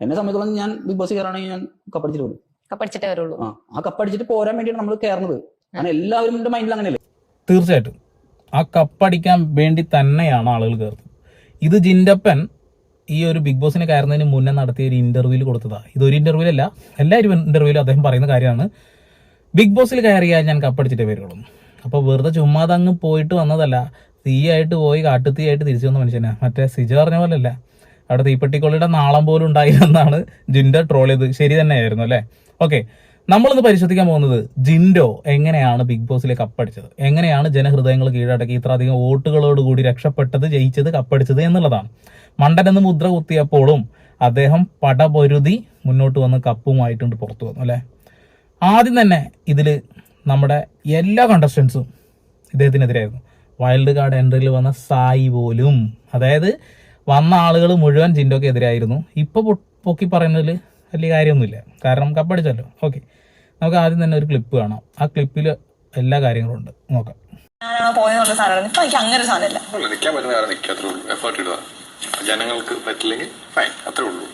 എന്നെ സംബന്ധിച്ചോളം ഞാൻ ബിഗ് ബോസ് കയറാണെങ്കിൽ ഞാൻ കപ്പടിച്ചിട്ട് വരും. കപ്പടിച്ചിട്ടേ വരുള്ളൂ. ആ ആ കപ്പടിച്ചിട്ട് പോരാൻ വേണ്ടിയാണ് നമ്മൾ കയറുന്നത് കാരണം എല്ലാവരും മൈൻഡിൽ അങ്ങനെയല്ലേ? തീർച്ചയായിട്ടും. ആ കപ്പടിക്കാൻ വേണ്ടി തന്നെയാണ് ആളുകൾ കയറുന്നത് ഇത് ജിൻഡപ്പൻ ഈ ഒരു ബിഗ് ബോസിന് കയറുന്നതിന് മുന്നേ നടത്തിയ ഒരു ഇന്റർവ്യൂവിൽ കൊടുത്തതാ. ഇതൊരു ഇന്റർവ്യൂ അല്ല ഒരു ഇന്റർവ്യൂവിലും അദ്ദേഹം പറയുന്ന കാര്യമാണ്. ബിഗ് ബോസിൽ കയറിയാൽ ഞാൻ കപ്പടിച്ചിട്ടേ വരുള്ളൂ. അപ്പോൾ വെറുതെ ചുമ്മാതെ അങ്ങ് പോയിട്ട് വന്നതല്ല തീയായിട്ട് പോയി കാട്ടുതീയായിട്ട് തിരിച്ചു വന്ന മനുഷ്യനാ. മറ്റേ സിജ പറഞ്ഞ പോലല്ല. അവിടെ തീപ്പെട്ടിക്കൊള്ളിയുടെ നാളം പോലും ഉണ്ടായില്ലെന്നാണ് ജിൻഡോ ട്രോൾ ചെയ്ത് ശരി തന്നെയായിരുന്നു അല്ലേ? ഓക്കെ നമ്മളിന്ന് പരിശോധിക്കാൻ പോകുന്നത് ജിൻഡോ എങ്ങനെയാണ് ബിഗ് ബോസിലെ കപ്പടിച്ചത്? എങ്ങനെയാണ് ജനഹൃദയങ്ങൾ കീഴടക്കി ഇത്ര അധികം വോട്ടുകളോട് കൂടി രക്ഷപ്പെട്ടത് ജയിച്ചത് കപ്പടിച്ചത് എന്നുള്ളതാണ്. മണ്ടൻ എന്ന് മുദ്ര കുത്തിയപ്പോഴും അദ്ദേഹം പടപൊരുതി മുന്നോട്ട് വന്ന് കപ്പുമായിട്ടുണ്ട് പുറത്തു വന്നു അല്ലേ? ആദ്യം തന്നെ ഇതിൽ നമ്മുടെ എല്ലാ കണ്ടസ്റ്റൻസും ഇദ്ദേഹത്തിനെതിരായിരുന്നു. വൈൽഡ് കാർഡ് എൻട്രിയിൽ വന്ന സായി പോലും അതായത് വന്ന ആളുകൾ മുഴുവൻ ജിൻഡോക്ക് എതിരായിരുന്നു. ഇപ്പോൾ പൊക്കി പറയുന്നതിൽ വലിയ കാര്യമൊന്നുമില്ല. കാരണം കപ്പടിച്ചല്ലോ ഓക്കെ. നമുക്ക് ആദ്യം തന്നെ ഒരു ക്ലിപ്പ് കാണാം. ആ ക്ലിപ്പിൽ എല്ലാ കാര്യങ്ങളും ഉണ്ട്. നോക്കാം. പോയെന്നുള്ള സാധനമാണ് ഇപ്പൊ എനിക്ക് അങ്ങനെ ഒരു സാധനമില്ല. അല്ല നിൽക്കാൻ പറ്റുന്ന കാര്യം നിൽക്കുക അത്രേ ഉള്ളൂ. എഫേർട്ട് ഇടുക. ജനങ്ങൾക്ക് പറ്റില്ലെങ്കിൽ ഫൈൻ അത്രേ ഉള്ളൂ.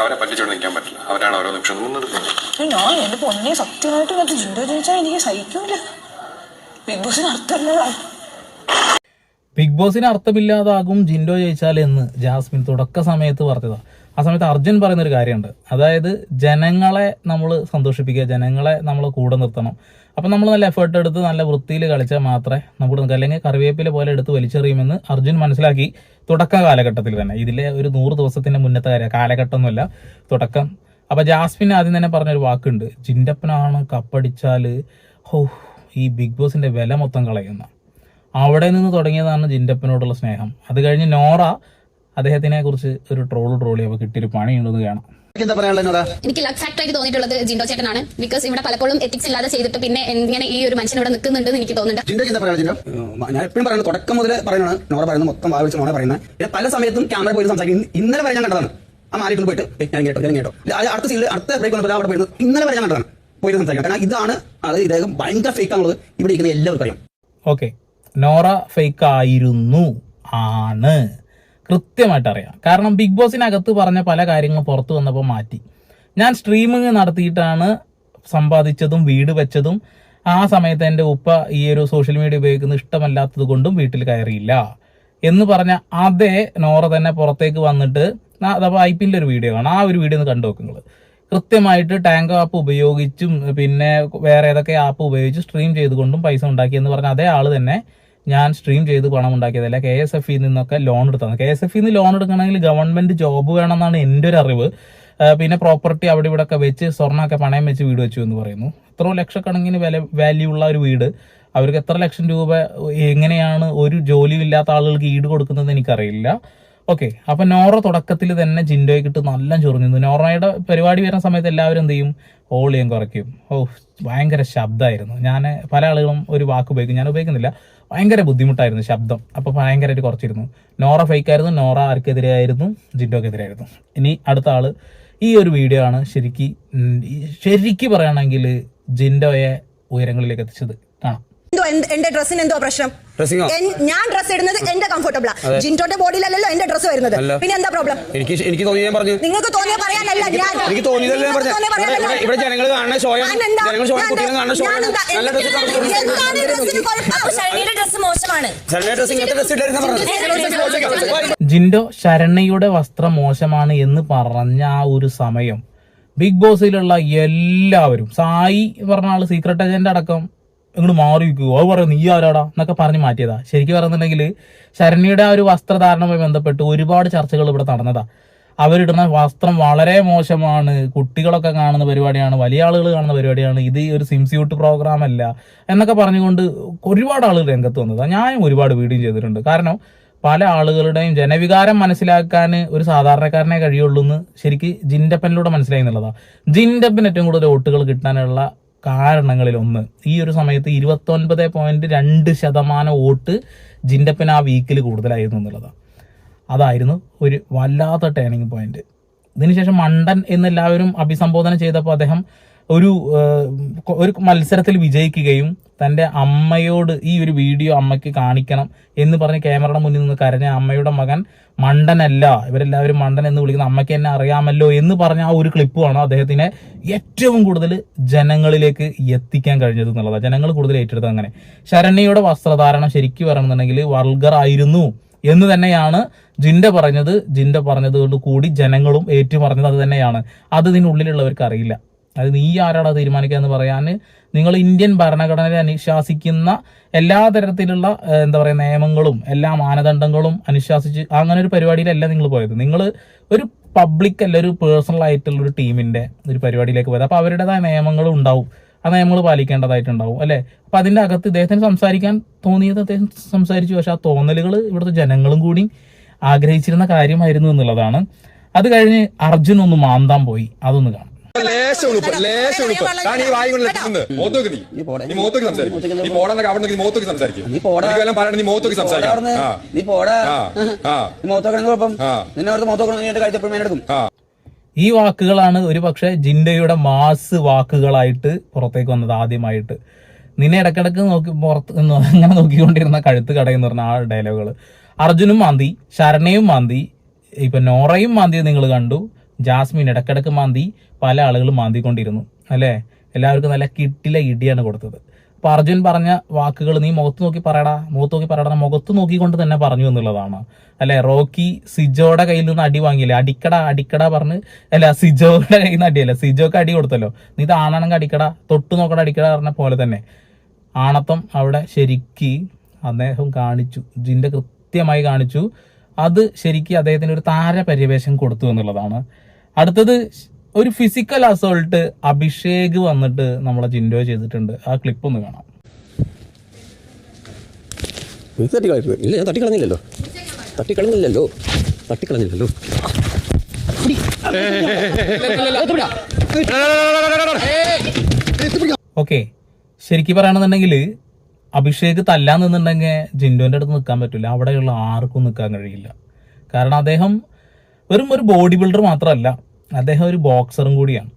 അവരെ പറ്റിച്ചോണ്ട് നിൽക്കാൻ പറ്റില്ല. അവരാണ് ഓരോ നിമിഷം മുന്നെടുക്കുന്നത് ഇത് ഞാൻ എന്റെ പൊന്നെ സത്യമായിട്ട് ജിൻഡോ ജനിച്ചാൽ ചോദിച്ചാൽ എനിക്ക് സഹിക്കൂല. ബിഗ് ബോസിന് അർത്ഥമല്ല ബോസിന് അർത്ഥമില്ലാതാകും ജിൻഡോ ജയിച്ചാൽ എന്ന് ജാസ്മിൻ തുടക്ക സമയത്ത് പറഞ്ഞതാ. ആ സമയത്ത് അർജുൻ പറയുന്ന ഒരു കാര്യമുണ്ട്. അതായത് ജനങ്ങളെ നമ്മൾ സന്തോഷിപ്പിക്കുക ജനങ്ങളെ നമ്മൾ കൂടെ നിർത്തണം. അപ്പം നമ്മൾ നല്ല എഫേർട്ട് എടുത്ത് നല്ല വൃത്തിയിൽ കളിച്ചാൽ മാത്രമേ നമുക്ക് നിൽക്കുക അല്ലെങ്കിൽ കറിവേപ്പില പോലെ എടുത്ത് വലിച്ചെറിയുമെന്ന് അർജുൻ മനസ്സിലാക്കി തുടക്ക കാലഘട്ടത്തിൽ തന്നെ. ഇതിലെ ഒരു നൂറ് ദിവസത്തിന്റെ മുന്നത്തെ കാര്യം കാലഘട്ടമൊന്നുമല്ല തുടക്കം. അപ്പം ജാസ്മിൻ ആദ്യം തന്നെ പറഞ്ഞൊരു വാക്കുണ്ട്. ജിൻഡപ്പനാണ് കപ്പടിച്ചാൽ ഹോ ഈ ബിഗ് ബോസിന്റെ വില മൊത്തം കളയുന്ന. അവിടെ നിന്ന് തുടങ്ങിയതാണ് ജിൻഡപ്പനോടുള്ള സ്നേഹം. അത് കഴിഞ്ഞ് നോറ അദ്ദേഹത്തിനെ കുറിച്ച് ഒരു ട്രോൾ ട്രോളി അപ്പൊ കിട്ടിയൊരു പണിയുണ്ടെന്ന് കാണാം. എനിക്ക് ലക്ക് ഫാക്ടർ ആയിട്ട് തോന്നിയിട്ടുള്ളത് ജിൻഡോ ചേട്ടനാണ്. ബിക്കോസ് ഇവിടെ പലപ്പോഴും എത്തിക്സ് ഇല്ലാതെ ചെയ്തിട്ട് പിന്നെ എങ്ങനെ ഈ ഒരു മനുഷ്യൻ ഇവിടെ നിൽക്കുന്നുണ്ട് എനിക്ക് തോന്നുന്നുണ്ട്. ഞാൻ എപ്പോഴും പറയുന്നത് തുടക്കം മുതൽ പറയുന്നതാണ്. നോറ പറയുന്നത് മൊത്തം വാവിച്ച് നോറ പറയുന്നത്. പല സമയത്തും ക്യാമറ പോയി സംസാരിക്കും. ഇന്ന് ഇന്നലെ വരെ ഞാൻ കണ്ടതാണ്. ആ മാറിയിട്ട് പോയിട്ട് ഞാൻ കേട്ടോ ഞാൻ കേട്ടോ അടുത്ത സീനിൽ അടുത്ത ബ്രേക്ക് വന്നപ്പോൾ അവിടെ പോയിരുന്നു ഇന്നലെ വരെ ഞാൻ കണ്ടതാണ്. പോയിട്ട് സംസാരിക്കാം. കാരണം ഇതാണ് അത് ഇദ്ദേഹം ഭയങ്കര ഫേക്ക് ആണുള്ളത്. ഇവിടെ ഇരിക്കുന്ന എല്ലാവർക്കും അറിയാം. ഓക്കെ നോറ ഫേക്ക് ആയിരുന്നു ആണ്. കൃത്യമായിട്ട് അറിയാം കാരണം ബിഗ് ബോസിനകത്ത് പറഞ്ഞ പല കാര്യങ്ങളും പുറത്തു വന്നപ്പോൾ മാറ്റി. ഞാൻ സ്ട്രീമിങ് നടത്തിയിട്ടാണ് സമ്പാദിച്ചതും വീട് വെച്ചതും ആ സമയത്ത് എന്റെ ഉപ്പ ഈ ഒരു സോഷ്യൽ മീഡിയ ഉപയോഗിക്കുന്നത് ഇഷ്ടമല്ലാത്തത് കൊണ്ടും വീട്ടിൽ കയറിയില്ല. എന്ന് പറഞ്ഞ അതേ നോറ തന്നെ പുറത്തേക്ക് വന്നിട്ട് അതപ്പോൾ ഐ പിന്റെ ഒരു വീഡിയോ ആണ് ആ ഒരു വീഡിയോ ഒന്ന് കണ്ടു നോക്കുന്നത് കൃത്യമായിട്ട് ടാങ്ക് ആപ്പ് ഉപയോഗിച്ചും പിന്നെ വേറെ ഏതൊക്കെ ആപ്പ് ഉപയോഗിച്ച് സ്ട്രീം ചെയ്തുകൊണ്ടും പൈസ ഉണ്ടാക്കി എന്ന് പറഞ്ഞ അതേ ആൾ തന്നെ ഞാൻ സ്ട്രീം ചെയ്ത് പണം ഉണ്ടാക്കിയതല്ല. കെ എസ് എഫ് ഇ നിന്നൊക്കെ ലോൺ എടുത്തത് കെ എസ് എഫ് ഇന്ന് ലോൺ എടുക്കണമെങ്കിൽ ഗവൺമെന്റ് ജോബ് വേണമെന്നാണ് എന്റെ ഒരു അറിവ്. പിന്നെ പ്രോപ്പർട്ടി അവിടെ ഇവിടെ ഒക്കെ വെച്ച് സ്വർണമൊക്കെ പണയം വെച്ച് വീട് വെച്ചു എന്ന് പറയുന്നു. ഇത്ര ലക്ഷക്കണക്കിന് വില വാല്യൂ ഉള്ള ഒരു വീട്. അവർക്ക് എത്ര ലക്ഷം രൂപ എങ്ങനെയാണ് ഒരു ജോലിയും ഇല്ലാത്ത ആളുകൾക്ക് ഈട് കൊടുക്കുന്നത് എനിക്കറിയില്ല. ഓക്കെ അപ്പൊ നോറ തുടക്കത്തിൽ തന്നെ ജിൻഡോയ്ക്കിട്ട് നല്ല ചൊറിഞ്ഞു നോറയുടെ പരിപാടി വരുന്ന സമയത്ത് എല്ലാവരും എന്ത് ചെയ്യും? ഓളിയം കുറയ്ക്കും. ഓ ഭയങ്കര ശബ്ദമായിരുന്നു. ഞാൻ പല ആളുകളും ഒരു വാക്ക് ഉപയോഗിക്കും. ഞാൻ ഉപയോഗിക്കുന്നില്ല. ഭയങ്കര ബുദ്ധിമുട്ടായിരുന്നു ശബ്ദം. അപ്പൊ ഭയങ്കരമായിട്ട് കുറച്ചിരുന്നു. നോറ ഫേക്ക് ആയിരുന്നു. നോറ ആർക്കെതിരെയായിരുന്നു ജിൻഡോക്കെതിരായിരുന്നു ഇനി അടുത്ത ആൾ ഈ ഒരു വീഡിയോ ആണ് ശരിക്ക് ശരിക്ക് പറയുകയാണെങ്കിൽ ജിൻഡോയെ ഉയരങ്ങളിലേക്ക് എത്തിച്ചത്. കാണാം. എന്തോ എന്റെ ഡ്രസ്സിന് എന്തോ പ്രശ്നം? ഞാൻ ഡ്രസ് ഇടുന്നത് എന്റെ കംഫർട്ടബിളാ ജിന്റോന്റെ ബോഡിയിലല്ലോ എന്റെ ഡ്രസ് വരുന്നത്. പിന്നെ എന്താ പ്രോബ്ലം എനിക്ക് എനിക്ക് തോന്നി ഞാൻ പറഞ്ഞു. നിങ്ങൾക്ക് തോന്നിയ പറയാനല്ല ഞാൻ. എനിക്ക് തോന്നിയതല്ലേ. തോന്നിയ പറയാനല്ല. ഇവിടെ- ജനങ്ങൾ കാണുന്ന ഷോയാണ്. ഞാനെന്താ? ജനങ്ങൾ ഷോ- ഞാൻ കുട്ടികൾ കാണുന്ന ഷോയാണ്. നല്ല ഡ്രസ് മോശമാണ്. ചെറിയ ഡ്രസ്സ് ഇങ്ങനത്തെ ഡ്രസ്സ് ഇട്ടായിരുന്നു പറഞ്ഞത്? ജിൻഡോ ശരണ്യയുടെ വസ്ത്രം മോശമാണ് എന്ന് പറഞ്ഞ ആ ഒരു സമയം ബിഗ് ബോസിലുള്ള എല്ലാവരും സായി പറഞ്ഞ ആൾ സീക്രട്ട് ഏജന്റ് അടക്കം ഇങ്ങോട്ട് മാറി നിൽക്കുവോ അത് പറയാം നീ ആരാടാ എന്നൊക്കെ പറഞ്ഞ് മാറ്റിയതാ. ശരിക്കും പറയുന്നുണ്ടെങ്കിൽ ശരണിയുടെ ആ ഒരു വസ്ത്രധാരണവുമായി ബന്ധപ്പെട്ട് ഒരുപാട് ചർച്ചകൾ ഇവിടെ നടന്നതാ. അവരിടുന്ന വസ്ത്രം വളരെ മോശമാണ്. കുട്ടികളൊക്കെ കാണുന്ന പരിപാടിയാണ്. വലിയ ആളുകൾ കാണുന്ന പരിപാടിയാണ്. ഇത് ഒരു സിംസ്യൂട്ട് പ്രോഗ്രാം അല്ല എന്നൊക്കെ പറഞ്ഞുകൊണ്ട് ഒരുപാട് ആളുകൾ രംഗത്ത് വന്നതാണ് ഞാനും ഒരുപാട് വീഡിയോ ചെയ്തിട്ടുണ്ട്. കാരണം പല ആളുകളുടെയും ജനവികാരം മനസ്സിലാക്കാൻ ഒരു സാധാരണക്കാരനെ കഴിയുള്ളൂ എന്ന് ശരിക്ക് ജിൻഡപ്പനിലൂടെ മനസ്സിലായി എന്നുള്ളതാണ് ജിൻഡപ്പിന് ഏറ്റവും കൂടുതൽ വോട്ടുകൾ കിട്ടാനുള്ള കാരണങ്ങളിൽ ഒന്ന് ഈ ഒരു സമയത്ത് ഇരുപത്തൊൻപത് പോയിന്റ് രണ്ട് ശതമാനം വോട്ട് ജിൻഡപ്പൻ ആ വീക്കിൽ കൂടുതലായിരുന്നു എന്നുള്ളതാണ്. അതായിരുന്നു ഒരു വല്ലാത്ത ടേണിംഗ് പോയിന്റ് ഇതിനുശേഷം മണ്ടൻ എന്നെല്ലാവരും അഭിസംബോധന ചെയ്തപ്പോൾ അദ്ദേഹം ഒരു ഒരു മത്സരത്തിൽ വിജയിക്കുകയും തന്റെ അമ്മയോട് ഈ ഒരു വീഡിയോ അമ്മയ്ക്ക് കാണിക്കണം എന്ന് പറഞ്ഞ് ക്യാമറയുടെ മുന്നിൽ നിന്ന് കരഞ്ഞ അമ്മയുടെ മകൻ മണ്ടനല്ല. ഇവരെല്ലാവരും മണ്ടൻ എന്ന് വിളിക്കുന്ന അമ്മയ്ക്ക് എന്നെ അറിയാമല്ലോ എന്ന് പറഞ്ഞ ആ ഒരു ക്ലിപ്പുമാണ് അദ്ദേഹത്തിനെ ഏറ്റവും കൂടുതൽ ജനങ്ങളിലേക്ക് എത്തിക്കാൻ കഴിഞ്ഞത് എന്നുള്ളതാണ് ജനങ്ങൾ കൂടുതൽ ഏറ്റെടുത്തത് അങ്ങനെ. ശരണ്യയുടെ വസ്ത്രധാരണം ശരിക്കും പറയണമെന്നുണ്ടെങ്കിൽ വൾഗർ ആയിരുന്നു എന്ന് തന്നെയാണ് ജിൻഡ പറഞ്ഞത്. ജിൻഡ പറഞ്ഞത് കൊണ്ട് കൂടി ജനങ്ങളും ഏറ്റുപറഞ്ഞത് അത് തന്നെയാണ്. അത് ഇതിനുള്ളിലുള്ളവർക്ക് അറിയില്ല. അത് നീ ആരാടാ തീരുമാനിക്കുക എന്ന് പറയാൻ നിങ്ങൾ ഇന്ത്യൻ ഭരണഘടനയെ അനുശാസിക്കുന്ന എല്ലാ തരത്തിലുള്ള എന്താ പറയുക നിയമങ്ങളും എല്ലാ മാനദണ്ഡങ്ങളും അനുശാസിച്ച് അങ്ങനെ ഒരു പരിപാടിയിലല്ല നിങ്ങൾ പോയത്. നിങ്ങൾ ഒരു പബ്ലിക് അല്ല ഒരു പേഴ്സണൽ ആയിട്ടുള്ള ഒരു ടീമിന്റെ ഒരു പരിപാടിയിലേക്ക് പോയത്. അപ്പോൾ അവരുടേതായ നിയമങ്ങളും ഉണ്ടാവും. ആ നിയമങ്ങൾ പാലിക്കേണ്ടതായിട്ടുണ്ടാവും അല്ലേ? അപ്പം അതിന്റെ അകത്ത് ഇദ്ദേഹത്തിന് സംസാരിക്കാൻ തോന്നിയത് അദ്ദേഹം സംസാരിച്ചു. പക്ഷെ ആ തോന്നലുകൾ ഇവിടുത്തെ ജനങ്ങളും കൂടി ആഗ്രഹിച്ചിരുന്ന കാര്യമായിരുന്നു എന്നുള്ളതാണ്. അത് കഴിഞ്ഞ് അർജുൻ ഒന്ന് മാന്താൻ പോയി. അതൊന്ന് കാണാം. ലേശ ഉളുപ്പ് ലേശ ഉളുപ്പ് കാരണം ഈ വായി കൊണ്ട് എത്തുന്നത് മോത്തോക്ക് നീ. നീ പോടെ. നീ മോത്തോക്ക് സംസാരിക്കും. നീ പോടാന്നൊക്കെ അവിടെ നീ മോത്തോക്ക് സംസാരിക്കും. നീ പോടാ. എനിക്ക് വല്ലതും പറയണ നീ മോത്തോക്ക് സംസാരിക്കാം. അവിടുന്ന്. ആ. നീ പോടാ. ആ. ആ. നീ മുഖത്തോക്കണം കുഴപ്പം. ആ. നിന്നെ ഓർത്ത് മുഖത്തോക്കണം നീ എന്റെ കഴുത്തപ്പോഴും എടുക്കും ആ. ഈ വാക്കുകളാണ് ഒരു പക്ഷേ ജിൻഡയുടെ മാസ് വാക്കുകളായിട്ട് പുറത്തേക്ക് വന്നത് ആദ്യമായിട്ട്. നിന്നെ ഇടക്കിടക്ക് നോക്കി പുറത്ത് അങ്ങനെ നോക്കിക്കൊണ്ടിരുന്ന കഴുത്ത് കടയെന്ന് പറഞ്ഞ ആ ഡയലോഗുകൾ അർജുനും മാന്തി ശരണയും മാന്തി ഇപ്പൊ നോറയും മാന്തി നിങ്ങൾ കണ്ടു. ജാസ്മിൻ ഇടക്കിടക്ക് മാന്തി പല ആളുകളും മാന്തിക്കൊണ്ടിരുന്നു അല്ലേ? എല്ലാവർക്കും നല്ല കിട്ടിലെ ഇടിയാണ് കൊടുത്തത്. അപ്പൊ അർജുൻ പറഞ്ഞ വാക്കുകൾ നീ മുഖത്ത് നോക്കി പറയടാ മുഖത്ത് നോക്കി പറയടാ മുഖത്ത് നോക്കിക്കൊണ്ട് തന്നെ പറഞ്ഞു എന്നുള്ളതാണ്. അല്ലെ? റോക്കി സിജോയുടെ കയ്യിൽ നിന്ന് അടി വാങ്ങിയില്ലേ? അടിക്കട അടിക്കട പറഞ്ഞ് അല്ല സിജോയുടെ കയ്യിൽ നിന്ന് അടിയല്ല? സിജോക്ക് അടി കൊടുത്തല്ലോ. നീ ഇത് ആണാണെങ്കിൽ അടിക്കട തൊട്ട് നോക്കട അടിക്കട പറഞ്ഞ പോലെ തന്നെ. ആണത്തം അവിടെ ശരിക്ക് അദ്ദേഹം കാണിച്ചു ജിന്റെ കൃത്യമായി കാണിച്ചു. അത് ശരിക്ക് അദ്ദേഹത്തിന് ഒരു താര പര്യവേഷം കൊടുത്തു എന്നുള്ളതാണ്. അടുത്തത് ഒരു ഫിസിക്കൽ അസോൾട്ട് അഭിഷേക് വന്നിട്ട് നമ്മളെ ജിൻഡോ ചെയ്തിട്ടുണ്ട്. ആ ക്ലിപ്പ് ഒന്ന് കാണാം. ഇല്ല ഞാൻ തട്ടിക്കളഞ്ഞില്ലല്ലോ. തട്ടിക്കളഞ്ഞില്ലല്ലോ. തട്ടിക്കളഞ്ഞില്ലല്ലോ. ഓക്കെ ശരിക്കും പറയുകയാണെന്നുണ്ടെങ്കിൽ അഭിഷേക് തല്ലാൻ നിന്നുണ്ടെങ്കിൽ ജിൻഡോന്റെ അടുത്ത് നിൽക്കാൻ പറ്റില്ല. അവിടെയുള്ള ആർക്കും നിൽക്കാൻ കഴിയില്ല. കാരണം അദ്ദേഹം വെറും ഒരു ബോഡി ബിൽഡർ മാത്രമല്ല. അദ്ദേഹം ഒരു ബോക്സറും കൂടിയാണ്.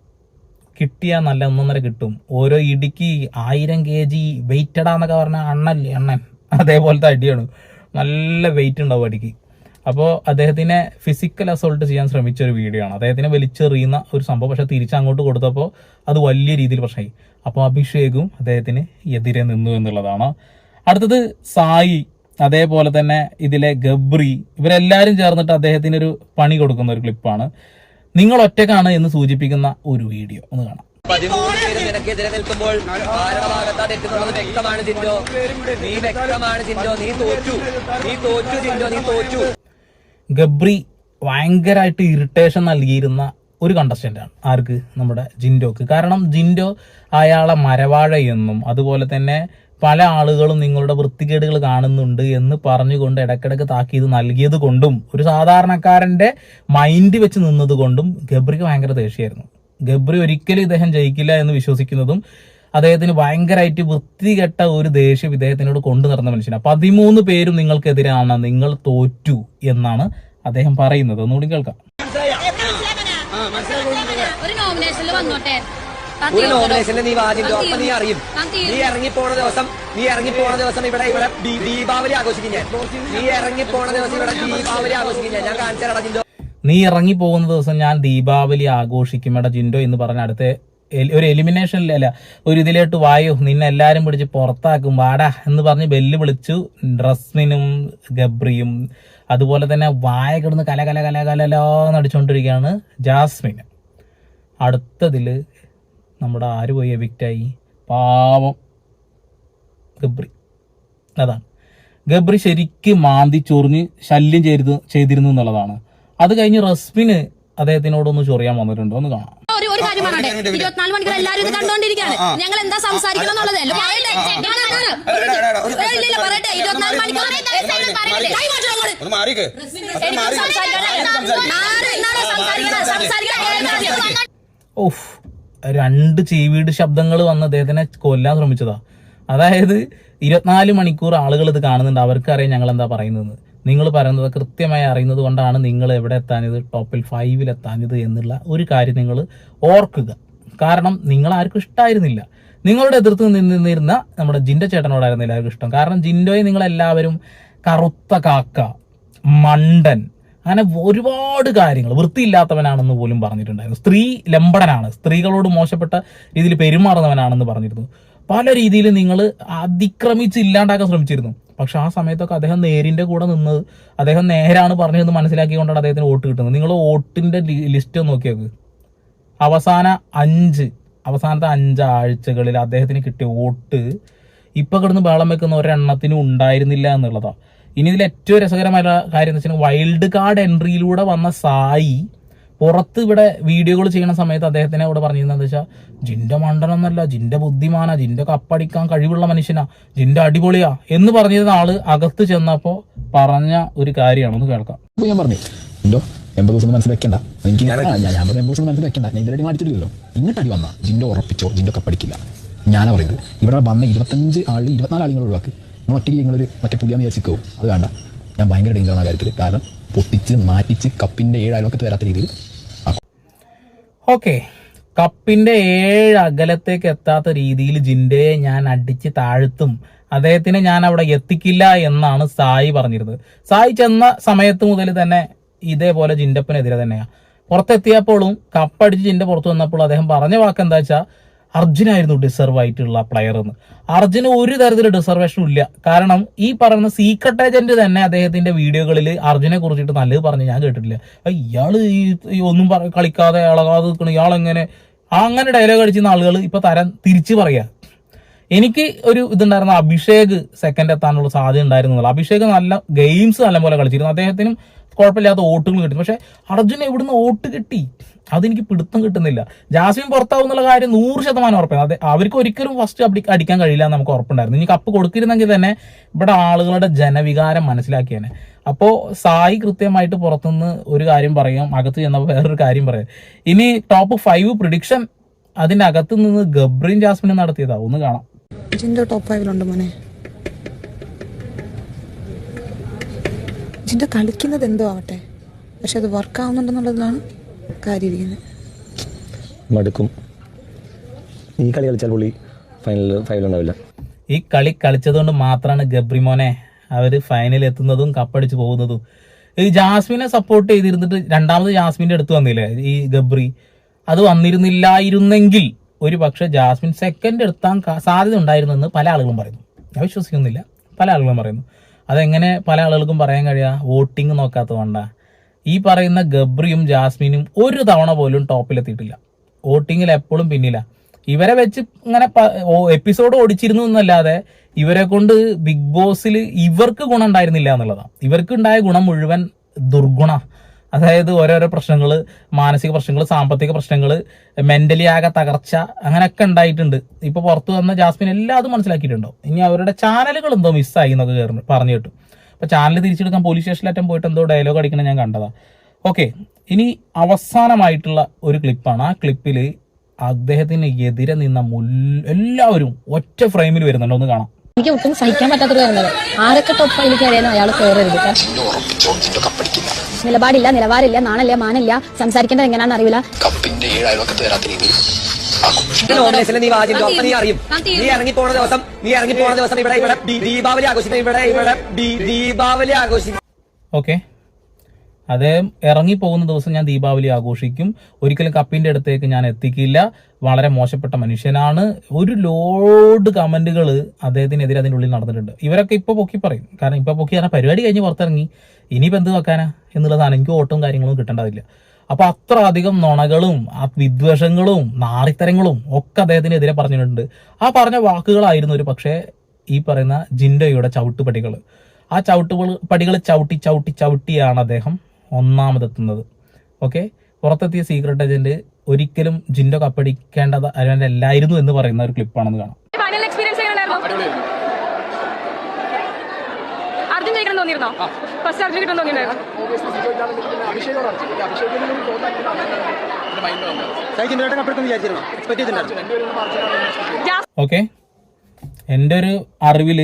കിട്ടിയാൽ നല്ല ഒന്നൊന്നര കിട്ടും. ഓരോ ഇടിക്ക് ആയിരം കെ ജി വെയിറ്റഡാന്നൊക്കെ പറഞ്ഞാൽ അണ്ണല്ലേ അണ്ണൻ അതേപോലത്തെ അടിയാണ്. നല്ല വെയിറ്റ് ഉണ്ടാവും അടിക്ക്. അപ്പോൾ അദ്ദേഹത്തിനെ ഫിസിക്കൽ അസോൾട്ട് ചെയ്യാൻ ശ്രമിച്ച ഒരു വീഡിയോ ആണ്. അദ്ദേഹത്തിനെ വലിച്ചെറിയുന്ന ഒരു സംഭവം പക്ഷെ തിരിച്ചങ്ങോട്ട് കൊടുത്തപ്പോൾ അത് വലിയ രീതിയിൽ പ്രശ്നമായി. അപ്പോൾ അഭിഷേകും അദ്ദേഹത്തിന് എതിരെ നിന്നു എന്നുള്ളതാണ്. അടുത്തത് സായി അതേപോലെ തന്നെ ഇതിലെ ഗബ്രി. ഇവരെല്ലാവരും ചേർന്നിട്ട് അദ്ദേഹത്തിനൊരു പണി കൊടുക്കുന്ന ഒരു ക്ലിപ്പാണ് നിങ്ങൾ ഒറ്റക്കാണ് എന്ന് സൂചിപ്പിക്കുന്ന ഒരു വീഡിയോ. ഒന്ന് കാണാം. നിനക്കെതിരെ നിൽക്കുമ്പോൾ ആരുടെ ഭാഗത്താണ് എത്തുന്നത് വ്യക്തമാണ് ജിൻഡോ നീ വ്യക്തമാണ് ജിൻഡോ നീ തോറ്റു നീ തോറ്റു ജിൻഡോ നീ തോറ്റു ഗബ്രി ഭയങ്കരമായിട്ട് ഇറിറ്റേഷൻ നൽകിയിരുന്ന ഒരു കണ്ടസ്റ്റന്റാണ് ആർക്ക്? നമ്മുടെ ജിൻഡോക്ക്. കാരണം ജിൻഡോ അയാളെ മരവാഴ എന്നും അതുപോലെ തന്നെ പല ആളുകളും നിങ്ങളുടെ വൃത്തികേടുകൾ കാണുന്നുണ്ട് എന്ന് പറഞ്ഞുകൊണ്ട് ഇടക്കിടക്ക് താക്കീത് നൽകിയത് കൊണ്ടും ഒരു സാധാരണക്കാരന്റെ മൈൻഡ് വെച്ച് നിന്നത് കൊണ്ടും ഗബ്രിക്ക് ഭയങ്കര ദേഷ്യമായിരുന്നു. ഗബ്രി ഒരിക്കലും ഇദ്ദേഹം ജയിക്കില്ല എന്ന് വിശ്വസിക്കുന്നതും അദ്ദേഹത്തിന് ഭയങ്കരമായിട്ട് വൃത്തികെട്ട ഒരു ദേഷ്യം ഇദ്ദേഹത്തിനോട് കൊണ്ടു നടന്ന മനുഷ്യനാണ് പതിമൂന്ന് പേരും നിങ്ങൾക്കെതിരാണ് നിങ്ങൾ തോറ്റു എന്നാണ് അദ്ദേഹം പറയുന്നത്. ഒന്നുകൂടി കേൾക്കാം. ഒരു നോമിനേഷനിൽ വന്നോട്ടെ. ഒരു നോമിനേഷനിൽ നീ വാ ജിൻഡോ അപ്പൊ നീ അറിയും നീ ഇറങ്ങിപ്പോണ ദിവസം നീ ഇറങ്ങിപ്പോണ ദിവസം ഇവിടെ ഇവിടെ ദീപാവലി ആഘോഷിക്കും ഞാൻ നീ ഇറങ്ങിപ്പോണ ദിവസം ഇവിടെ ദീപാവലി ആഘോഷിക്കും ഞാൻ ഞാൻ കാണിച്ചു ജിൻഡോ നീ ഇറങ്ങി പോകുന്ന ദിവസം ഞാൻ ദീപാവലി ആഘോഷിക്കും എടാ ജിൻഡോ എന്ന് പറഞ്ഞ അടുത്ത ഒരു എലിമിനേഷനിൽ അല്ല ഒരു ഇതിലോട്ട് വായോ നിന്നെ എല്ലാരും പിടിച്ച് പുറത്താക്കും വാടാ എന്ന് പറഞ്ഞ് ബെല്ല് വിളിച്ചു ഡ്രസ്മിനും ഗബ്രിയും അതുപോലെ തന്നെ വായ കിടന്ന് കല കല കല കലലോന്ന് അടിച്ചുകൊണ്ടിരിക്കുകയാണ് ജാസ്മിൻ അടുത്തതിൽ നമ്മുടെ ആര് പോയി എവിക്റ്റായി പാവം ഗബ്രി അതാണ് ഗബ്രി ശരിക്ക് മാന്തി ചൊറിഞ്ഞ് ശല്യം ചെയ്ത് ചെയ്തിരുന്നു എന്നുള്ളതാണ് അത് കഴിഞ്ഞ് റസ്മിന് അദ്ദേഹത്തിനോടൊന്ന് ചൊറിയാൻ വന്നിട്ടുണ്ടോ എന്ന് കാണാം ഒരു ഒരു കാര്യം പറയട്ടെ ഇരുപത്തിനാല് മണിക്കൂർ എല്ലാവരും ഇത് കണ്ടുകൊണ്ടിരിക്കുകയാണ് ഞങ്ങൾ എന്താ സംസാരിക്കണം എന്നുള്ളതല്ല പറയട്ടെ ഇരുപത്തിനാല് മണിക്കൂർ സംസാരിക്കണം. സംസാരിക്കണം? ഓഫ് രണ്ട് ചീവീട് ശബ്ദങ്ങൾ വന്ന് അദ്ദേഹത്തിനെ കൊല്ലാൻ ശ്രമിച്ചതാ. അതായത് ഇരുപത്തിനാല് മണിക്കൂർ ആളുകൾ ഇത് കാണുന്നുണ്ട്. അവർക്കറിയാം ഞങ്ങൾ എന്താ പറയുന്നത് നിങ്ങൾ പറയുന്നത് കൃത്യമായി അറിയുന്നത് കൊണ്ടാണ് നിങ്ങൾ എവിടെ എത്താഞ്ഞത് ടോപ്പിൽ ഫൈവിൽ എത്താഞ്ഞത് എന്നുള്ള ഒരു കാര്യം നിങ്ങൾ ഓർക്കുക. കാരണം നിങ്ങൾ ആർക്കും ഇഷ്ടമായിരുന്നില്ല നിങ്ങളുടെ എതിർത്ത് നിന്നിരുന്ന നമ്മുടെ ജിന്റെ ചേട്ടനോടായിരുന്നു എല്ലാവർക്കും ഇഷ്ടം. കാരണം ജിൻഡോയെ നിങ്ങൾ എല്ലാവരും കറുത്ത കാക്ക മണ്ടൻ അങ്ങനെ ഒരുപാട് കാര്യങ്ങൾ. വൃത്തിയില്ലാത്തവനാണെന്ന് പോലും പറഞ്ഞിട്ടുണ്ടായിരുന്നു. സ്ത്രീ ലംബടനാണ്. സ്ത്രീകളോട് മോശപ്പെട്ട രീതിയിൽ പെരുമാറുന്നവനാണെന്ന് പറഞ്ഞിരുന്നു. പല രീതിയിൽ നിങ്ങൾ അതിക്രമിച്ച് ഇല്ലാണ്ടാക്കാൻ ശ്രമിച്ചിരുന്നു. പക്ഷെ ആ സമയത്തൊക്കെ അദ്ദേഹം നേരിന്റെ കൂടെ നിന്നത് അദ്ദേഹം നേരാണ് പറഞ്ഞതെന്ന് മനസ്സിലാക്കിക്കൊണ്ടാണ് അദ്ദേഹത്തിന് വോട്ട് കിട്ടുന്നത്. നിങ്ങൾ വോട്ടിന്റെ ലിസ്റ്റ് ഒന്ന് നോക്കി അവസാന അഞ്ച് അവസാനത്തെ അഞ്ചാഴ്ചകളിൽ അദ്ദേഹത്തിന് കിട്ടിയ വോട്ട് ഇപ്പൊ കിടന്ന് ബഹളം വെക്കുന്ന ഒരെണ്ണത്തിനും ഉണ്ടായിരുന്നില്ല എന്നുള്ളതാ ഇനി ഇതിൽ ഏറ്റവും രസകരമായ കാര്യം എന്ന് വെച്ചാൽ വൈൽഡ് കാർഡ് എൻട്രിയിലൂടെ വന്ന സായി പുറത്ത് ഇവിടെ വീഡിയോകൾ ചെയ്യുന്ന സമയത്ത് അദ്ദേഹത്തിനെ ഇവിടെ പറഞ്ഞിരുന്നത് വെച്ചാൽ ജിന്റെ മണ്ടനൊന്നല്ല ജിന്റെ ബുദ്ധിമാനാ ജിന്റെ കപ്പടിക്കാൻ കഴിവുള്ള മനുഷ്യനാ ജിന്റെ അടിപൊളിയാ എന്ന് പറഞ്ഞിരുന്ന ആൾ അകത്ത് ചെന്നപ്പോ പറഞ്ഞ ഒരു കാര്യമാണ്. ഒന്ന് കേൾക്കാം. ഞാൻ പറഞ്ഞു എന്തോ എൺപത് ദിവസം മനസ്സിൽ വെക്കണ്ട എനിക്ക് ഞാൻ ഞാൻ പറഞ്ഞു എൺപത് ദിവസം മനസ്സിൽ വെക്കണ്ട ഞാൻ ഇതിലടി മാറ്റിട്ടില്ലല്ലോ ഇങ്ങോട്ട് അടി വന്നാ ജിൻഡോ ഉറപ്പിച്ചോ ജിൻഡോ കപ്പടിക്കില്ല. ഞാനാ പറയുന്നത് ഇവിടെ വന്ന ഇരുപത്തഞ്ച് ആൾ ഇരുപത്തിനാല് ആളുകൾ ഒഴിവാക്ക്. ഒറ്റയ്ക്ക് നിങ്ങളൊരു മറ്റേ പുതിയ വിചാരിക്കോ അത് വേണ്ട. ഞാൻ ഭയങ്കര ഡേഞ്ചറാണ് ആ കാര്യത്തിൽ കാരണം പൊട്ടിച്ച് മാറ്റിച്ച് കപ്പിന്റെ ഏഴ് അയൽവക്കത്ത് വരാത്ത രീതിയിൽ ഓക്കെ കപ്പിന്റെ ഏഴ് അകലത്തേക്ക് എത്താത്ത രീതിയിൽ ജിൻഡയെ ഞാൻ അടിച്ച് താഴ്ത്തും. അദ്ദേഹത്തിനെ ഞാൻ അവിടെ എത്തിക്കില്ല എന്നാണ് സായി പറഞ്ഞിരുന്നത്. സായി ചെന്ന സമയത്ത് മുതൽ തന്നെ ഇതേപോലെ ജിൻഡപ്പനെതിരെ തന്നെയാണ് പുറത്തെത്തിയപ്പോഴും കപ്പടിച്ച് ജിൻഡ പുറത്തു വന്നപ്പോൾ അദ്ദേഹം പറഞ്ഞ വാക്ക് എന്താ വെച്ചാൽ അർജുനായിരുന്നു ഡിസർവ് ആയിട്ടുള്ള പ്ലെയർ എന്ന്. അർജുന് ഒരു തരത്തിൽ ഡിസർവേഷനും ഇല്ല. കാരണം ഈ പറയുന്ന സീക്രട്ട് ഏജന്റ് തന്നെ അദ്ദേഹത്തിന്റെ വീഡിയോകളിൽ അർജുനെ കുറിച്ചിട്ട് നല്ലത് പറഞ്ഞ് ഞാൻ കേട്ടിട്ടില്ല. ഇയാൾ ഈ ഒന്നും കളിക്കാതെ ഇളകാതെ നിൽക്കണം ഇയാൾ എങ്ങനെ? അങ്ങനെ ഡയലോഗ് അടിച്ചിരുന്ന ആളുകൾ ഇപ്പൊ തരം തിരിച്ചു പറയാ. എനിക്ക് ഒരു ഇതുണ്ടായിരുന്ന അഭിഷേക് സെക്കൻഡ് എത്താനുള്ള സാധ്യത ഉണ്ടായിരുന്നില്ല. അഭിഷേക് നല്ല ഗെയിംസ് നല്ലപോലെ കളിച്ചിരുന്നു. അദ്ദേഹത്തിനും കുഴപ്പമില്ലാത്ത വോട്ടുകൾ കിട്ടി. പക്ഷെ അർജുന ഇവിടുന്ന് വോട്ട് കിട്ടി. അതെനിക്ക് പിടുത്തം കിട്ടുന്നില്ല. ജാസ്മിൻ പുറത്താവും എന്നുള്ള കാര്യം നൂറ് ശതമാനം ഉറപ്പാണ്. അതെ അവർക്ക് ഒരിക്കലും ഫസ്റ്റ് അടി അടിക്കാൻ കഴിയില്ല എന്ന് നമുക്ക് ഉറപ്പുണ്ടായിരുന്നു. ഇനി കപ്പ് കൊടുത്തിരുന്നെങ്കിൽ തന്നെ ഇവിടെ ആളുകളുടെ ജനവികാരം മനസ്സിലാക്കിയേനെ. അപ്പോൾ സായി കൃത്യമായിട്ട് പുറത്തുനിന്ന് ഒരു കാര്യം പറയും. അകത്ത് ചെന്നപ്പോൾ വേറൊരു കാര്യം പറയാം. ഇനി ടോപ്പ് ഫൈവ് പ്രിഡിക്ഷൻ അതിന്റെ അകത്ത് നിന്ന് ഗബ്രീൻ ജാസ്മിനും നടത്തിയതാ. ഒന്ന് കാണാം. ടോപ്പ് ഫൈവിലുണ്ട് മോനെ. ജിൻഡോ കളിക്കുന്നത് എന്തോ ആവട്ടെ. പക്ഷെ അത് വർക്കാവുന്നുണ്ടെന്നുള്ളതാണ് കാര്യം മടുക്കും. ഈ കളി കളിച്ചാൽ പുള്ളി ഫൈനൽ ഉണ്ടാവില്ല. ഈ കളി കളിച്ചതുകൊണ്ട് മാത്രമാണ് ഗബ്രിമോനെ അവർ ഫൈനലിൽ ഫൈനൽ എത്തുന്നതും കപ്പടിച്ച് പോകുന്നതും. ഈ ജാസ്മിനെ സപ്പോർട്ട് ചെയ്തിരുന്നിട്ട് രണ്ടാമത് ജാസ്മിന്റെ അടുത്ത് വന്നില്ലേ? ഈ ഗബ്രി. അത് വന്നിരുന്നില്ലായിരുന്നെങ്കിൽ ഒരു പക്ഷെ ജാസ്മിൻ സെക്കൻഡ് എടുത്താൻ സാധ്യത ഉണ്ടായിരുന്നെന്ന് പല ആളുകളും പറയുന്നു. ഞാൻ വിശ്വസിക്കുന്നില്ല. പല ആളുകളും പറയുന്നു. അതെങ്ങനെ പല ആളുകൾക്കും പറയാൻ കഴിയാ? വോട്ടിംഗ് നോക്കാത്തതുകൊണ്ടാ ഈ പറയുന്ന ഗബ്രിയും ജാസ്മിനും ഒരു തവണ പോലും ടോപ്പിലെത്തിയിട്ടില്ല വോട്ടിങ്ങിൽ എപ്പോഴും പിന്നില്ല ഇവരെ വെച്ച് ഇങ്ങനെ എപ്പിസോഡ് ഓടിച്ചിരുന്നു എന്നല്ലാതെ ഇവരെ കൊണ്ട് ബിഗ് ബോസിൽ ഇവർക്ക് ഗുണം ഉണ്ടായിരുന്നില്ല എന്നുള്ളതാണ് ഇവർക്ക് ഉണ്ടായ ഗുണം മുഴുവൻ ദുർഗുണ. അതായത് ഓരോരോ പ്രശ്നങ്ങൾ മാനസിക പ്രശ്നങ്ങൾ സാമ്പത്തിക പ്രശ്നങ്ങൾ മെന്റലി ആകെ തകർച്ച അങ്ങനെയൊക്കെ ഉണ്ടായിട്ടുണ്ട്. ഇപ്പൊ പുറത്തു വന്ന ജാസ്മിൻ എല്ലാം അത് മനസ്സിലാക്കിയിട്ടുണ്ടോ? ഇനി അവരുടെ ചാനലുകൾ എന്തോ മിസ്സായി എന്നൊക്കെ പറഞ്ഞു കിട്ടും. അപ്പോൾ ചാനൽ തിരിച്ചെടുക്കാൻ പോലീസ് സ്റ്റേഷനിലറ്റം പോയിട്ട് എന്തോ ഡയലോഗ് അടിക്കണം ഞാൻ കണ്ടതാ. ഓക്കെ ഇനി അവസാനമായിട്ടുള്ള ഒരു ക്ലിപ്പാണ് ആ ക്ലിപ്പിൽ അദ്ദേഹത്തിന് എതിരെ നിന്ന എല്ലാവരും ഒറ്റ ഫ്രെയിമിൽ വരുന്നുണ്ടോ. ഒന്ന് കാണാം. എനിക്ക് ഒട്ടും സഹിക്കാൻ പറ്റാത്ത പറ്റാത്തൊരു കാര്യമാണ് ആരൊക്കെ ടൊപ്പം എനിക്ക് അറിയാനോ അയാൾ കയറരുത് നിലപാടില്ല നിലവാരമില്ല നാണല്ല മാനല്ല സംസാരിക്കേണ്ടത് എങ്ങനെയാണെന്ന് അറിയില്ല. നീ അറിയും. നീ ഇറങ്ങി പോണ ദിവസം നീ ഇറങ്ങി പോണ ദിവസം ഇവിടെ ഇവിടെ ദീപാവലി ആഘോഷിക്കും ഇവിടെ ഇവിടെ ദീപാവലി ആഘോഷിക്കും ഓക്കെ അദ്ദേഹം ഇറങ്ങി പോകുന്ന ദിവസം ഞാൻ ദീപാവലി ആഘോഷിക്കും. ഒരിക്കലും കപ്പിന്റെ അടുത്തേക്ക് ഞാൻ എത്തിക്കില്ല. വളരെ മോശപ്പെട്ട മനുഷ്യനാണ്. ഒരു ലോഡ് കമന്റുകൾ അദ്ദേഹത്തിനെതിരെ അതിന്റെ ഉള്ളിൽ നടന്നിട്ടുണ്ട്. ഇവരൊക്കെ ഇപ്പോൾ പൊക്കി പറയും. കാരണം ഇപ്പോൾ പൊക്കി കാരണം പരിപാടി കഴിഞ്ഞ് പുറത്തിറങ്ങി. ഇനിയിപ്പോൾ എന്ത് വെക്കാനാ എന്നുള്ളതാണ് എനിക്ക് ഓട്ടവും കാര്യങ്ങളും കിട്ടേണ്ടതില്ല. അപ്പോൾ അത്ര അധികം നുണകളും വിദ്വേഷങ്ങളും നാറിത്തരങ്ങളും ഒക്കെ അദ്ദേഹത്തിനെതിരെ പറഞ്ഞിട്ടുണ്ട്. ആ പറഞ്ഞ വാക്കുകളായിരുന്നു ഒരു പക്ഷേ ഈ പറയുന്ന ജിൻഡോയുടെ ചവിട്ടുപടികൾ ആ ചവിട്ടുകൾ പടികൾ ചവിട്ടി ചവിട്ടി ചവിട്ടിയാണ് അദ്ദേഹം ഒന്നാമതെത്തുന്നത്. ഓക്കെ പുറത്തെത്തിയ സീക്രട്ട് ഏജന്റ് ഒരിക്കലും ജിൻഡോ കപ്പടിക്കേണ്ടത് അല്ലായിരുന്നു എന്ന് പറയുന്ന ഒരു ക്ലിപ്പാണെന്ന് കാണാം. അർജുൻ ജയിക്കണം തോന്നിയിരുന്നോ? ഫസ്റ്റ് അർജുൻ കിട്ടും തോന്നിയിട്ടുണ്ടായിരുന്നു. ഓക്കെ എന്റെ ഒരു അറിവിൽ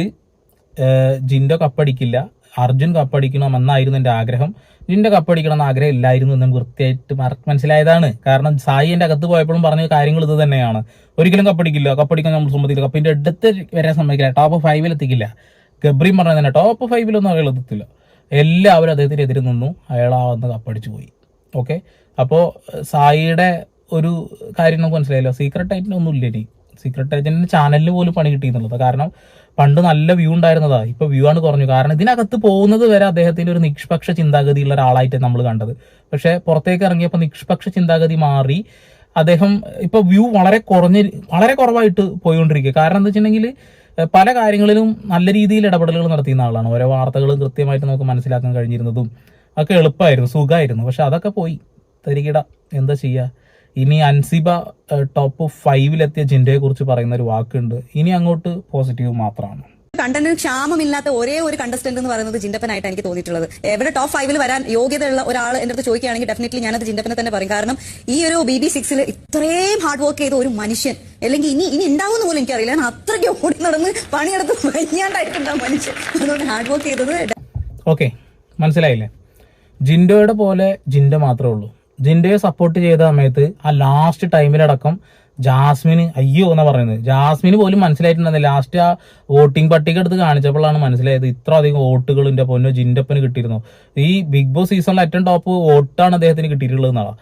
ജിൻഡോ കപ്പടിക്കില്ല. അർജുൻ കപ്പടിക്കണം എന്നായിരുന്നു എന്റെ ആഗ്രഹം. ജിന്റെ കപ്പടിക്കണം എന്ന ആഗ്രഹം ഇല്ലായിരുന്നു എന്ന് നമുക്ക് വൃത്തിയായിട്ട് മനസ്സിലായതാണ്. കാരണം സായി എന്റെ അകത്ത് പോയപ്പോഴും പറഞ്ഞ കാര്യങ്ങൾ ഇത് തന്നെയാണ്. ഒരിക്കലും കപ്പടിക്കില്ല. കപ്പടിക്കാൻ നമ്മൾ സമ്മതിക്കില്ല. കപ്പിന്റെ അടുത്ത് വരാൻ സമ്മതിക്കില്ല. ടോപ്പ് ഫൈവിൽ എത്തിക്കില്ല. ഗബ്രീം പറഞ്ഞത് തന്നെ ടോപ്പ് ഫൈവിലൊന്നും അയാൾ എത്തത്തില്ല എല്ലാവരും അദ്ദേഹത്തിനെതിരെ നിന്നു. അയാൾ ആ വന്ന് കപ്പടിച്ചു പോയി. ഓക്കെ അപ്പോൾ സായിയുടെ ഒരു കാര്യം നമുക്ക് മനസ്സിലായല്ലോ. സീക്രട്ട് ഒന്നും ഇല്ല ഇനി. സീക്രട്ട് ഏജന്റിന് ചാനലിൽ പോലും പണി കിട്ടിയെന്നുള്ളത്. കാരണം പണ്ട് നല്ല വ്യൂ ഉണ്ടായിരുന്നതാ. ഇപ്പൊ വ്യൂ ആണ് കുറഞ്ഞു. കാരണം ഇതിനകത്ത് പോകുന്നത് വരെ അദ്ദേഹത്തിന്റെ ഒരു നിഷ്പക്ഷ ചിന്താഗതിയുള്ള ഒരാളായിട്ട് നമ്മൾ കണ്ടത്. പക്ഷെ പുറത്തേക്ക് ഇറങ്ങിയപ്പോൾ നിഷ്പക്ഷ ചിന്താഗതി മാറി. അദ്ദേഹം ഇപ്പൊ വ്യൂ വളരെ കുറഞ്ഞ വളരെ കുറവായിട്ട് പോയിക്കൊണ്ടിരിക്കുക. കാരണം എന്താ വെച്ചിട്ടുണ്ടെങ്കിൽ പല കാര്യങ്ങളിലും നല്ല രീതിയിൽ ഇടപെടലുകൾ നടത്തിയുന്ന ആളാണ്. ഓരോ വാർത്തകളും കൃത്യമായിട്ട് നമുക്ക് മനസ്സിലാക്കാൻ കഴിഞ്ഞിരുന്നതും ഒക്കെ എളുപ്പമായിരുന്നു സുഖമായിരുന്നു. പക്ഷെ അതൊക്കെ പോയി. തരികിട എന്താ ചെയ്യുക ഇനി അൻസിബ ടോപ്പ് ഫൈവിലെത്തിയ ജിൻഡയെ കുറിച്ച് പറയുന്ന ഒരു വാക്കുണ്ട്. ഇനി അങ്ങോട്ട് പോസിറ്റീവ് മാത്രമാണ്. കണ്ടന്റിന് ക്ഷാമമില്ലാത്ത ഒരേ ഒരു കണ്ടസ്റ്റന്റ് എന്ന് പറയുന്നത് ജിൻഡപ്പനായിട്ട് എനിക്ക് തോന്നിയിട്ടുള്ളത്. എവിടെ ടോപ്പ് ഫൈവിൽ വരാൻ യോഗ്യതയുള്ള ഒരാൾ എന്റെ അടുത്ത് ചോദിക്കുകയാണെങ്കിൽ ഡെഫിനറ്റ്ലി ഞാനത് ജിൻഡപ്പനെ തന്നെ പറയും. കാരണം ഈ ഒരു ബി ബി സിക്സിൽ ഇത്രയും ഹാർഡ് വർക്ക് ചെയ്ത ഒരു മനുഷ്യൻ അല്ലെങ്കിൽ ഇനി ഇനി ഉണ്ടാവുന്ന പോലും എനിക്കറിയില്ല. കാരണം അത്രയ്ക്ക് ഓടി നടന്ന് പണിയെടുത്ത് വയ്യാണ്ടായിട്ടുണ്ടാവും മനുഷ്യൻ. അതുകൊണ്ട് ഹാർഡ് വർക്ക് ചെയ്തത് ഓക്കെ മനസ്സിലായില്ലേ? ജിൻഡോയുടെ പോലെ ജിൻഡ മാത്രമേ ഉള്ളൂ. ജിൻഡോയെ സപ്പോർട്ട് ചെയ്ത സമയത്ത് ആ ലാസ്റ്റ് ടൈമിലടക്കം ജാസ്മിന് അയ്യോ എന്നാ പറയുന്നത്. ജാസ്മിന് പോലും മനസ്സിലായിട്ടുണ്ടെന്ന് ലാസ്റ്റ് ആ വോട്ടിംഗ് പട്ടിക എടുത്ത് കാണിച്ചപ്പോഴാണ് മനസ്സിലായത് ഇത്ര അധികം വോട്ടുകൾ എന്റെ പൊന്നോ ജിൻഡപ്പന് കിട്ടിയിരുന്നു. ഈ ബിഗ് ബോസ് സീസണിൽ ഏറ്റവും ടോപ്പ് വോട്ടാണ് അദ്ദേഹത്തിന് കിട്ടിയിട്ടുള്ളത് എന്നാണ്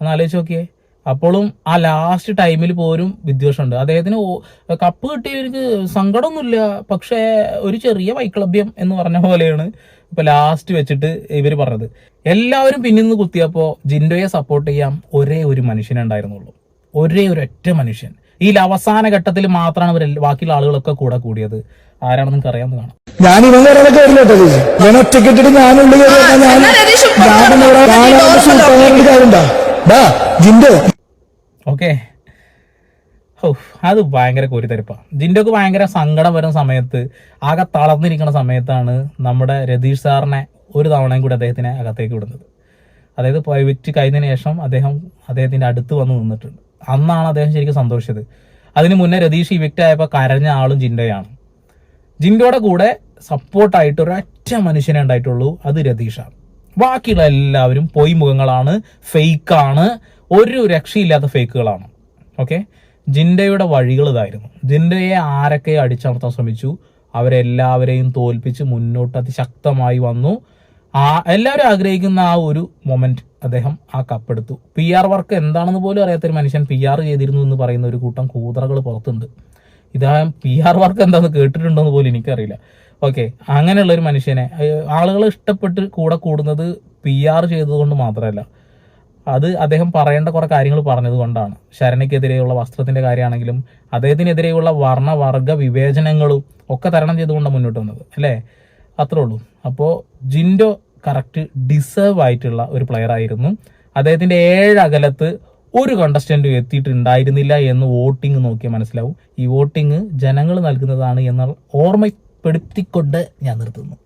ഒന്ന് ആലോചിച്ച് നോക്കിയേ. അപ്പോഴും ആ ലാസ്റ്റ് ടൈമിൽ പോലും വിദ്വേഷമുണ്ട്. അദ്ദേഹത്തിന് കപ്പ് കിട്ടിയവർക്ക് സങ്കടമൊന്നുമില്ല. പക്ഷേ ഒരു ചെറിയ വൈക്ലഭ്യം എന്ന് പറഞ്ഞ പോലെയാണ് ഇപ്പൊ ലാസ്റ്റ് വെച്ചിട്ട് ഇവർ പറഞ്ഞത്. എല്ലാവരും പിന്നിൽ നിന്ന് കുത്തിയപ്പോൾ ജിൻഡോയെ സപ്പോർട്ട് ചെയ്യാൻ ഒരേ ഒരു മനുഷ്യനെ ഉണ്ടായിരുന്നുള്ളൂ. ഒരേ ഒരു ഒറ്റ മനുഷ്യൻ. ഈ അവസാന ഘട്ടത്തിൽ മാത്രമാണ് ഇവർ ബാക്കിയുള്ള ആളുകളൊക്കെ കൂടെ കൂടിയത്. ആരാണെന്ന് നിങ്ങൾക്ക് അറിയാമെന്ന് കാണാം. ഞാൻ ഇവൻ കയറില്ല കേട്ടോ ഞാൻ ജിൻഡോ. ഓക്കെ. ഓ അത് ഭയങ്കര കോരിത്തരിപ്പാ. ജിൻഡോക്ക് ഭയങ്കര സങ്കടം വരുന്ന സമയത്ത് ആകെ തളർന്നിരിക്കുന്ന സമയത്താണ് നമ്മുടെ രതീഷ് സാറിനെ ഒരു തവണയും കൂടി അദ്ദേഹത്തിനെ അകത്തേക്ക് വിടുന്നത്. അതായത് പ്രൈവറ്റ് കഴിഞ്ഞതിന് ശേഷം അദ്ദേഹം അദ്ദേഹത്തിന്റെ അടുത്ത് വന്ന് നിന്നിട്ടുണ്ട്. അന്നാണ് അദ്ദേഹം ശരിക്കും സന്തോഷിച്ചത്. അതിന് മുന്നേ രതീഷ് ഇവക്റ്റ് ആയപ്പോൾ കരഞ്ഞ ആളും ജിൻഡോയാണ്. ജിൻഡോയുടെ കൂടെ സപ്പോർട്ടായിട്ട് ഒരൊറ്റ മനുഷ്യനെ ഉണ്ടായിട്ടുള്ളൂ അത് രതീഷാണ്. ബാക്കിയുള്ള എല്ലാവരും പൊയ് മുഖങ്ങളാണ് ഫേക്കാണ് ഒരു രക്ഷയില്ലാത്ത ഫേക്കുകളാണ് ഓക്കെ ജിൻഡയുടെ വഴികൾ ഇതായിരുന്നു. ജിൻഡയെ ആരൊക്കെ അടിച്ചമർത്താൻ ശ്രമിച്ചു അവരെല്ലാവരെയും തോൽപ്പിച്ച് മുന്നോട്ട് അതിശക്തമായി വന്നു. ആ എല്ലാവരും ആഗ്രഹിക്കുന്ന ആ ഒരു മൊമെന്റ് അദ്ദേഹം ആ കപ്പെടുത്തു പി ആർ വർക്ക് എന്താണെന്ന് പോലും അറിയാത്തൊരു മനുഷ്യൻ പി ആർ ചെയ്തിരുന്നു എന്ന് പറയുന്ന ഒരു കൂട്ടം കൂതറകൾ പുറത്തുണ്ട്. ഇതാ പി ആർ വർക്ക് എന്താണെന്ന് കേട്ടിട്ടുണ്ടോ എന്ന് പോലും എനിക്കറിയില്ല. ഓക്കെ അങ്ങനെയുള്ള ഒരു മനുഷ്യനെ ആളുകൾ ഇഷ്ടപ്പെട്ട് കൂടെ കൂടുന്നത് പി ആർ ചെയ്തതുകൊണ്ട് മാത്രമല്ല. അത് അദ്ദേഹം പറയേണ്ട കുറെ കാര്യങ്ങൾ പറഞ്ഞത് കൊണ്ടാണ്. ശരണയ്ക്കെതിരെയുള്ള വസ്ത്രത്തിന്റെ കാര്യമാണെങ്കിലും അദ്ദേഹത്തിനെതിരെയുള്ള വർണവർഗ വിവേചനങ്ങളും ഒക്കെ തരണം ചെയ്തുകൊണ്ടാണ് മുന്നോട്ട് വന്നത് അല്ലേ? അത്രേ ഉള്ളൂ. അപ്പോൾ ജിൻഡോ കറക്റ്റ് ഡിസേർവ് ആയിട്ടുള്ള ഒരു പ്ലെയർ ആയിരുന്നു. അദ്ദേഹത്തിന്റെ ഏഴ് അകലത്ത് ഒരു കണ്ടസ്റ്റന്റും എത്തിയിട്ടുണ്ടായിരുന്നില്ല എന്ന് വോട്ടിംഗ് നോക്കിയാൽ മനസ്സിലാവും. ഈ വോട്ടിംഗ് ജനങ്ങൾ നൽകുന്നതാണ് എന്ന ഓർമ്മപ്പെടുത്തിക്കൊണ്ട് ഞാൻ നിർത്തുന്നു.